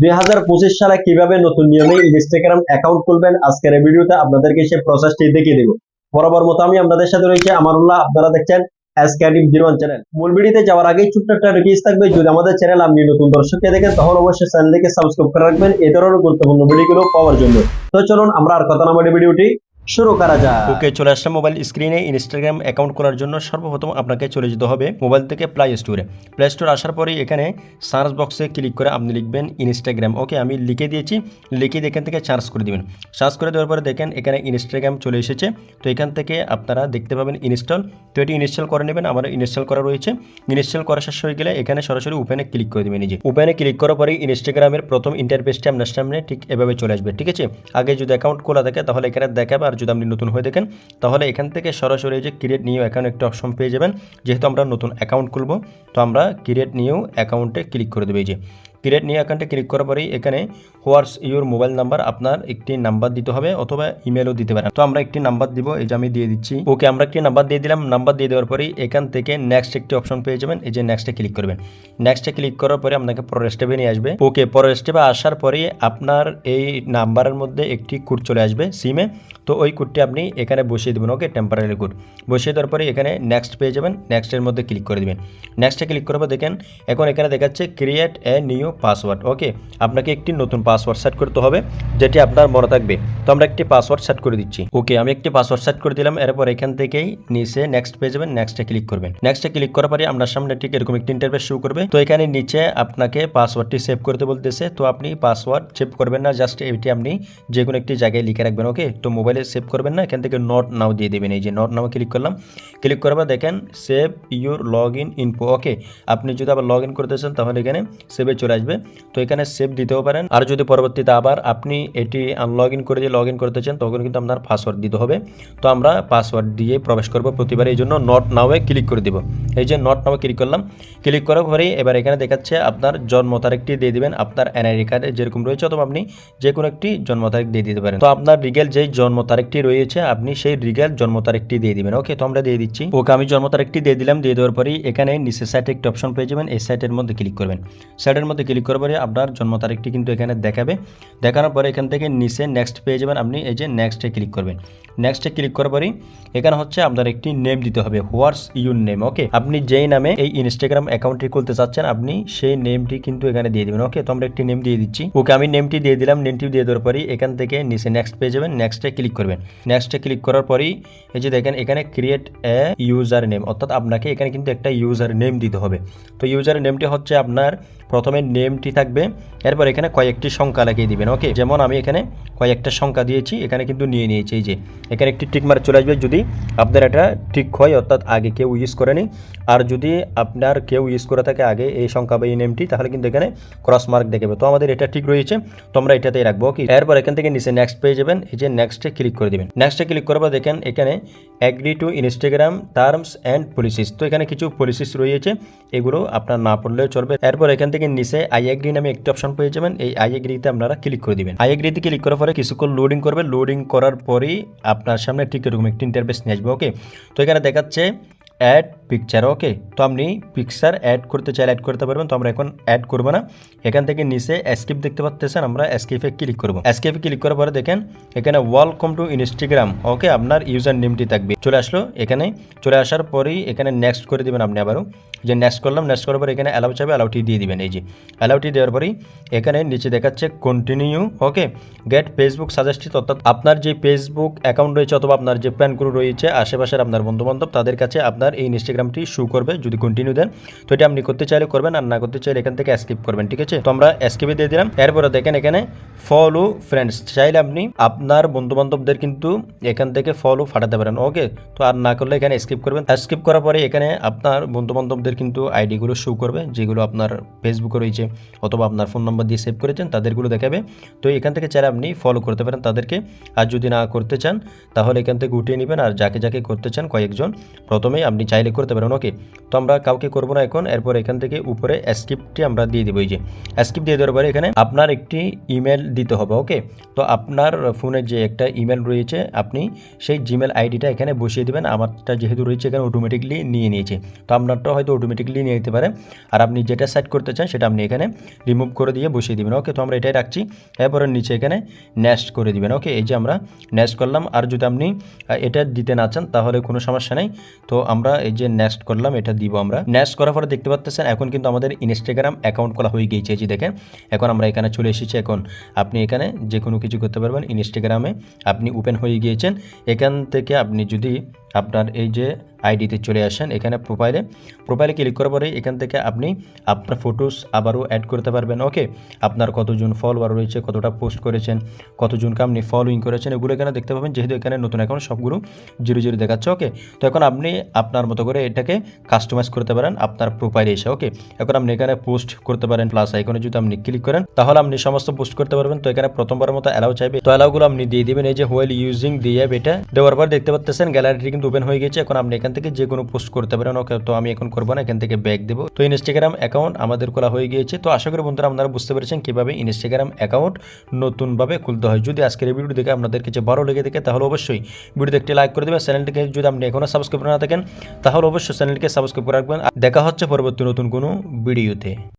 দুই হাজার পঁচিশ সালে কীভাবে নতুন নিয়মে ইনস্টাগ্রাম অ্যাকাউন্ট খুলবেন, আজকের এই ভিডিওতে আপনাদেরকে সেই প্রসেসটি দেখিয়ে দেবো। বরাবর মতো আমি আপনাদের সাথে রয়েছে আমারুল্লাহ আপনারা দেখছেন এসকেডিভ জিরো চ্যানেল মূল ভিডিওতে যাওয়ার আগে ছোট্ট একটা রিকোয়েস্ট থাকবে, যদি আমাদের চ্যানেল আপনি নতুন দর্শককে দেখেন তখন অবশ্যই চ্যানেলটিকে সাবস্ক্রাইব করে রাখবেন। এই ধরনের গুরুত্বপূর্ণ ভিডিওগুলো পাওয়ার জন্য। তো চলুন, আমরা আর কথা না বলে ভিডিওটি শুরু করা যাক। ওকে চলে আসলাম মোবাইল স্ক্রিনে ইনস্টাগ্রাম অ্যাকাউন্ট করার জন্য সর্বপ্রথম আপনাকে চলে যেতে হবে মোবাইল থেকে প্লে স্টোরে প্লে স্টোর আসার পরে এখানে সার্চ বক্সে ক্লিক করে আপনি লিখবেন ইনস্টাগ্রাম ওকে আমি লিখে দিয়েছি, লিখে এখান থেকে সার্চ করে দিবেন। সার্চ করে দেওয়ার পরে দেখেন এখানে ইনস্টাগ্রাম চলে এসেছে। তো এখান থেকে আপনারা দেখতে পাবেন ইনস্টল তো এটি ইনস্টল করে নেবেন আমার ইনস্টল করা রয়েছে। ইনস্টল করা শেষ হয়ে গেলে এখানে সরাসরি ওপেনে ক্লিক করে দেবেন নিজে ওপেনে ক্লিক করার পরে ইনস্টাগ্রামের প্রথম ইন্টারফেসটি আপনার সামনে ঠিক এভাবে চলে আসবে, ঠিক আছে? আগে যদি অ্যাকাউন্ট খোলা থাকে তাহলে এখানে দেখাবে যদি আপনি নতুন হয়ে দেখেন তাহলে এখান থেকে সরাসরি যে ক্রিয়েট নিউ অ্যাকাউন্ট একটা অপশন পেয়ে যাবেন। যেহেতু আমরা নতুন অ্যাকাউন্ট খুলবো, তো আমরা ক্রিয়েট নিউ অ্যাকাউন্টে ক্লিক করে দেবো। এই যে ক্রিয়েট নিউ অ্যাকাউন্টে ক্লিক করার পরেই এখানে হোয়াটস ইউর মোবাইল নাম্বার আপনার একটি নাম্বার দিতে হবে অথবা ইমেলও দিতে পারেন। তো আমরা একটি নাম্বার দিব, এই যে আমি দিয়ে দিচ্ছি। ওকে আমরা একটি নাম্বার দিয়ে দিলাম। নাম্বার দিয়ে দেওয়ার পরেই এখান থেকে নেক্সট একটি অপশন পেয়ে যাবেন। এই যে নেক্সটে ক্লিক করবেন। নেক্সটে ক্লিক করার পরে আপনাকে পরের স্টেপে নিয়ে আসবে। ওকে পরের স্টেপে আসার পরে আপনার এই নাম্বারের মধ্যে একটি কোড চলে আসবে সিমে তো কোডটি আপনি এখানে বসিয়ে দেবেন, ওকে টেম্পারারি কোড বসিয়ে দেওয়ার পরে এখানে নেক্সট পেয়ে যাবেন নেক্সটের মধ্যে ক্লিক করে দেবেন। নেক্সটে ক্লিক করব দেখেন, এখন এখানে দেখাচ্ছে create a new password okay আপনাকে একটি নতুন পাসওয়ার্ড সেট করতে হবে, যেটি আপনার মনে থাকবে। তো আমরা একটি পাসওয়ার্ড সেট করে দিচ্ছি। ওকে আমি একটি পাসওয়ার্ড সেট করে দিলাম, এরপর এখান থেকেই নিচে নেক্সট পেয়ে যাবেন নেক্সটে ক্লিক করবেন। নেক্সটে ক্লিক করার পরে আপনার সামনে ঠিক এরকম একটি ইন্টারফেস শুরু করবে। তো এখানে নিচে আপনাকে পাসওয়ার্ডটি সেভ করতে বলতেছে, তো আপনি পাসওয়ার্ড সেভ করবেন না জাস্ট এটি আপনি যে কোনো একটি জায়গায় লিখে রাখবেন ওকে তো মোবাইলে সেভ করবেন না, এখান থেকে নট নাও দিয়ে দেবেন। এই যে নট নাও ক্লিক করলাম ক্লিক করার পর দেখেন save your log in info okay আপনি যদি আবার লগ ইন করতে চান তাহলে এখানে সেভে চলে আসবে। তো এখানে সেভ দিতেও পারেন। আর যদি পরবর্তীতে আবার আপনি এটি আনলগ ইন করে দিয়ে লগ ইন করতে চান, তখন কিন্তু আপনার পাসওয়ার্ড দিতে হবে। তো আমরা পাসওয়ার্ড দিয়ে প্রবেশ করব প্রতিবার এই জন্য নট নাওয়ে ক্লিক করে দিব। এই যে নট নাওয়ে ক্লিক করলাম ক্লিক করার পরেই এবার এখানে দেখাচ্ছে আপনার জন্ম তারিখটি দিয়ে দিবেন, আপনার এনআইডি কার্ডে যেরকম রয়েছে, অথবা আপনি যে কোনো একটি জন্ম তারিখ দিয়ে দিতে পারেন। তো আপনার রিগেল যেই জন্ম তারিখটি রয়েছে, আপনি সেই রিগেল জন্ম তারিখটি দিয়ে দিবেন। ওকে তো আমরা দিয়ে দিচ্ছি। ওকে, আমি জন্ম তারিখটি দিয়ে দিলাম, দিয়ে দেওয়ার পরেই এখানে নিচে সাইটে একটি অপশন পেয়ে যাবেন, এই সাইটের মধ্যে ক্লিক করবেন। সাইটের মধ্যে ক্লিক করার পরে আপনার জন্ম তারিখটি কিন্তু এখানে দেখাবে। দেখানোর পরে এখান থেকে নিচে নেক্সট পেয়ে যাবেন আপনি, এই যে নেক্সটে ক্লিক করবেন। নেক্সটে ক্লিক করার পরেই এখানে হচ্ছে আপনার একটি নেম দিতে হবে হোয়াটস ইউর নেম ওকে আপনি যেই নামে এই ইনস্টাগ্রাম অ্যাকাউন্টটি খুলতে চাচ্ছেন, আপনি সেই নেমটি কিন্তু এখানে দিয়ে দিবেন। ওকে তো আমরা একটি নেম দিয়ে দিচ্ছি। ওকে, আমি নেমটি দিয়ে দিলাম নেমটি দিয়ে দেওয়ার পরেই এখান থেকে নিচে নেক্সট পেয়ে যাবেন নেক্সটে ক্লিক করবেন। নেক্সটে ক্লিক করার পরেই এই যে দেখেন, এখানে ক্রিয়েট এ ইউজার নেম অর্থাৎ আপনাকে এখানে কিন্তু একটা ইউজার নেম দিতে হবে। তো ইউজার নেমটি হচ্ছে আপনার প্রথমে নেমটি থাকবে, এরপর এখানে কয়েকটি সংখ্যা লাগিয়ে দিবেন ওকে যেমন আমি এখানে কয়েকটা সংখ্যা দিয়েছি, এখানে কিন্তু নিয়ে নিয়েছি, এই যে, এখানে একটি টিক মার্ক চলে আসবে, যদি আপনার এটা ঠিক হয়, অর্থাৎ আগে কেউ ইউজ করেনি, আর যদি আপনার কেউ ইউজ করে থাকে আগে এই সংখ্যা বা এই নেমটি তাহলে কিন্তু এখানে ক্রস মার্ক দেখাবে। তো আমাদের এটা ঠিক রয়েছে, তো আমরা এটাতেই রাখব ওকে এরপর এখান থেকে নিচে নেক্সট পেয়ে যাবেন, এই যে নেক্সটে ক্লিক করে দিবেন। নেক্সটে ক্লিক করব দেখেন, এখানে agree to Instagram terms and policies তো এখানে কিছু পলিসিস রয়েছে, এগুলো আপনার না পড়লেও চলবে। এরপর এখান থেকে নিচে আই এগ্রি নামে একটি অপশন পেয়ে যাবেন। এই আই এগ্রিতে আপনারা ক্লিক করে দিবেন। আই এগ্রিতে ক্লিক করার পরে কিছুক্ষণ লোডিং করবে। লোডিং করার পরেই আপনার সামনে ঠিক এরকম একটি ইন্টারফেস নিয়ে আসবে ওকে তো এখানে দেখাচ্ছে অ্যাড পিকচার ওকে তো আপনি পিকচার অ্যাড করতে চাইলে অ্যাড করতে পারবেন, তো আমরা এখন অ্যাড করব না। এখান থেকে নিচে এসকিপ দেখতে পাচ্ছেন আমরা এসকিপে ক্লিক করব। এসকিপে ক্লিক করার পরে দেখেন, এখানে ওয়েলকাম টু ইনস্টাগ্রাম ওকে আপনার ইউজার নেমটি থাকবে। চলে আসলো, এখানে চলে আসার পরেই এখানে নেক্সট করে দিবেন আপনি আবারও। যে নেক্সট করলাম নেক্সট করার পরে এখানে অ্যালাউ চাবে অ্যালাউটি দিয়ে দিবেন, এই যে। অ্যালাউটি দেওয়ার পরেই এখানে নিচে দেখাচ্ছে continue okay get Facebook suggested অর্থাৎ আপনার যে ফেসবুক অ্যাকাউন্ট রয়েছে অথবা আপনার যে প্যান রয়েছে, আশেপাশের আপনার বন্ধুবান্ধব, তাদের কাছে আপনার এই ইনস্টাগ্রামটি শু করবে, যদি কন্টিনিউ দেন। তো এটা আপনি করতে চাইলে করবেন, আর না করতে চাইলে এখান থেকে স্কিপ করবেন, ঠিক আছে? তো আমরা স্কিপে দিয়ে দিলাম। এরপরে দেখেন এখানে ফলো ফ্রেন্ডস চাইলে আপনি আপনার বন্ধুবান্ধবদের কিন্তু এখান থেকে ফলো ফাটাতে পারেন ওকে তো আর না করলে এখানে স্কিপ করবেন। স্কিপ করার পরে এখানে আপনার বন্ধুবান্ধবদের কিন্তু আইডিগুলো শো করবে, যেগুলো আপনার ফেসবুকে রয়েছে, অথবা আপনার ফোন নম্বর দিয়ে সেভ করেছেন, তাদেরগুলো দেখাবে। তো এখান থেকে চাইলে আপনি ফলো করতে পারেন তাদেরকে। আর যদি না করতে চান, তাহলে এখান থেকে উঠিয়ে নেবেন, আর যাকে যাকে করতে চান কয়েকজন। প্রথমেই আপনি আপনি চাইলে করতে পারেন। ওকে, তো আমরা কাউকে করব না এখন। এরপর এখান থেকে উপরে স্ক্রিপ্টটি আমরা দিয়ে দেবো। এই যে স্ক্রিপ্ট দিয়ে দেওয়ার পরে এখানে আপনার একটি ইমেল দিতে হবে। ওকে, তো আপনার ফোনে যে একটা ইমেল রয়েছে, আপনি সেই জিমেল আইডিটা এখানে বসিয়ে দেবেন। আমারটা যেহেতু রয়েছে, এখানে অটোমেটিকলি নিয়ে নিয়েছে। তো আপনারটা হয়তো অটোমেটিকলি নিয়ে নিতে পারে আর আপনি যেটা সেট করতে চান, সেটা আপনি এখানে রিমুভ করে দিয়ে বসিয়ে দিবেন। ওকে, তো আমরা এটাই রাখছি। এরপরে নিচে এখানে নেস্ট করে দিবেন। ওকে, এই যে আমরা নেস্ট করলাম। আর যদি আপনি এটা দিতে না চান, তাহলে কোনো সমস্যা নেই। তো আমরা এই যে নেক্সট করলাম, এটা দিব আমরা। নেক্সট করার পরে দেখতে পাচ্ছেন এখন কিন্তু আমাদের ইনস্টাগ্রাম অ্যাকাউন্ট খোলা হয়ে গিয়েছে যে দেখেন। এখন আমরা এখানে চলে এসেছি, এখন আপনি এখানে যে কোনো কিছু করতে পারবেন ইনস্টাগ্রামে আপনি ওপেন হয়ে গিয়েছেন, এখান থেকে আপনি যদি আপনার এই যে আইডিতে চলে আসেন এখানে প্রোফাইলে প্রোফাইলে ক্লিক করার পরে এখান থেকে আপনি আপনার ফটোস আবারও অ্যাড করতে পারবেন ওকে আপনার কতজন ফলোয়ার রয়েছে, কতটা পোস্ট করেছেন, কতজনকে আপনি ফলোইং করেছেন, এগুলো এখানে দেখতে পাবেন। যেহেতু এখানে নতুন অ্যাকাউন্ট সবগুলো জিরো জিরো দেখাচ্ছে ওকে তো এখন আপনি আপনার মতো করে এটাকে কাস্টমাইজ করতে পারেন আপনার প্রোফাইলে এসে ওকে এখন আপনি এখানে পোস্ট করতে পারেন প্লাস আইকনে যদি আপনি ক্লিক করেন, তাহলে আপনি সমস্ত পোস্ট করতে পারবেন। তো এখানে প্রথমবার মতো অ্যালাউ চাইবে। তো অ্যালাউগুলো আপনি দিয়ে দিবেন, এই যে হোয়েল ইউজিং দিয়ে এটা। দেওয়ার পর দেখতে পাচ্ছেন গ্যালারিটি কিন্তু ওপেন হয়ে গেছে। এখন আপনি এখান থেকে যে কোনো পোস্ট করতে পারেন। ওকে, তো আমি এখন করব না, এখান থেকে ব্যাক দেবো। তো ইনস্টাগ্রাম অ্যাকাউন্ট আমাদের খোলা হয়ে গিয়েছে। তো আশা করি বন্ধুরা আপনারা বুঝতে পেরেছেন কীভাবে ইনস্টাগ্রাম অ্যাকাউন্ট নতুনভাবে খুলতে হয়। যদি আজকের এই ভিডিও দেখে আপনাদের কাছে ভালো লেগে থাকে, তাহলে অবশ্যই ভিডিওতে একটি লাইক করে দেবেন। চ্যানেলটিকে যদি আপনি এখনও সাবস্ক্রাইব না থাকেন, তাহলে অবশ্যই চ্যানেলটিকে সাবস্ক্রাইব করে রাখবেন। দেখা হচ্ছে পরবর্তী নতুন কোনো ভিডিওতে